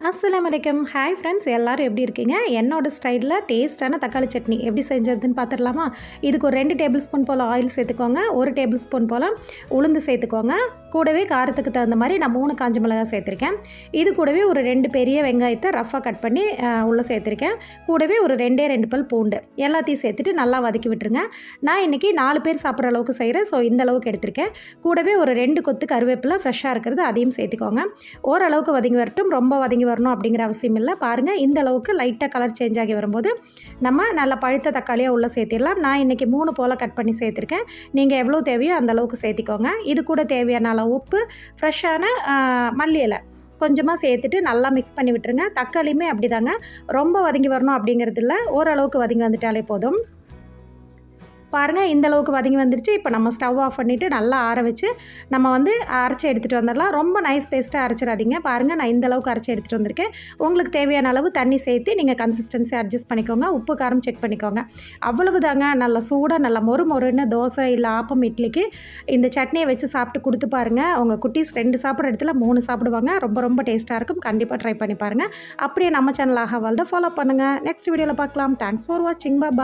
அஸ்லாம் வலைக்கம் hi friends எல்லோரும் எப்படி இருக்கீங்க? என்னோட ஸ்டைலில் டேஸ்ட்டான தக்காளி சட்னி எப்படி செஞ்சதுன்னு பார்த்துடலாமா இதுக்கு ஒரு ரெண்டு டேபிள் ஸ்பூன் போல் ஆயில் சேர்த்துக்கோங்க. ஒரு டேபிள் ஸ்பூன் போல் உளுந்து சேர்த்துக்கோங்க. கூடவே காரத்துக்கு தகுந்த மாதிரி நான் மூணு காஞ்ச மிளகாய் சேர்த்துருக்கேன். இது கூடவே ஒரு ரெண்டு பெரிய வெங்காயத்தை ரஃபாக கட் பண்ணி உள்ளே சேர்த்துருக்கேன். கூடவே ஒரு ரெண்டே ரெண்டு பல் பூண்டு எல்லாத்தையும் சேர்த்துட்டு நல்லா வதக்கி விட்டுருங்க. நான் இன்றைக்கி நாலு பேர் சாப்பிட்ற அளவுக்கு செய்கிறேன் ஸோ இந்த அளவுக்கு எடுத்திருக்கேன். கூடவே ஒரு ரெண்டு கொத்து கருவேப்பிலை ஃப்ரெஷ்ஷாக இருக்கிறது அதையும் சேர்த்துக்கோங்க. ஓரளவுக்கு வதங்கி வரட்டும். ரொம்ப வதங்கி வரணும் அப்படிங்கிற அவசியம் இல்லை. பாருங்கள் இந்த அளவுக்கு லைட்டாக கலர் சேஞ்ச் ஆகி வரும்போது நம்ம நல்லா பழுத்த தக்காளியாக உள்ளே சேர்த்திடலாம். நான் இன்றைக்கி மூணு போல் கட் பண்ணி சேர்த்துருக்கேன். நீங்கள் எவ்வளோ தேவையோ அந்த அளவுக்கு சேர்த்திக்கோங்க. இது கூட தேவையான அளவு உப்பு ஃப்ரெஷ்ஷான மல்லி இலை கொஞ்சமாக சேர்த்துட்டு நல்லா மிக்ஸ் பண்ணி விட்டுருங்க. தக்காளியுமே அப்படிதாங்க. ரொம்ப வதங்கி வரணும் அப்படிங்கிறது இல்லை ஓரளவுக்கு வதங்கி வந்துட்டாலே போதும். பாருங்கள் இந்த அளவுக்கு வதங்கி வந்துருச்சு. இப்போ நம்ம ஸ்டவ் ஆஃப் பண்ணிவிட்டு நல்லா ஆற வச்சு நம்ம வந்து அரைச்சி எடுத்துகிட்டு வந்துடலாம். ரொம்ப நைஸ் பேஸ்ட்டாக அரைச்சிடாதீங்க. பாருங்கள் நான் இந்தளவுக்கு அரைச்சி எடுத்துகிட்டு வந்திருக்கேன். உங்களுக்கு தேவையான அளவு தண்ணி சேர்த்து நீங்கள் கன்சிஸ்டன்சி அட்ஜஸ்ட் பண்ணிக்கோங்க. உப்பு காரம் செக் பண்ணிக்கோங்க. அவ்வளவு தாங்க நல்லா சூடாக நல்லா மொறு மொறுன்னு தோசை இல்லை ஆப்பம் இட்லிக்கு இந்த சட்னியை வச்சு சாப்பிட்டு கொடுத்து பாருங்கள் உங்கள் குட்டீஸ் ரெண்டு சாப்பிட்ற இடத்துல மூணு சாப்பிடுவாங்க. ரொம்ப ரொம்ப டேஸ்ட்டாக இருக்கும். கண்டிப்பாக ட்ரை பண்ணி பாருங்கள் அப்படியே நம்ம சேனல் ஆக ஃபாலோ பண்ணுங்கள் நெக்ஸ்ட் வீடியோவில் பார்க்கலாம். தேங்க்ஸ் ஃபார் வாட்சிங் பாய்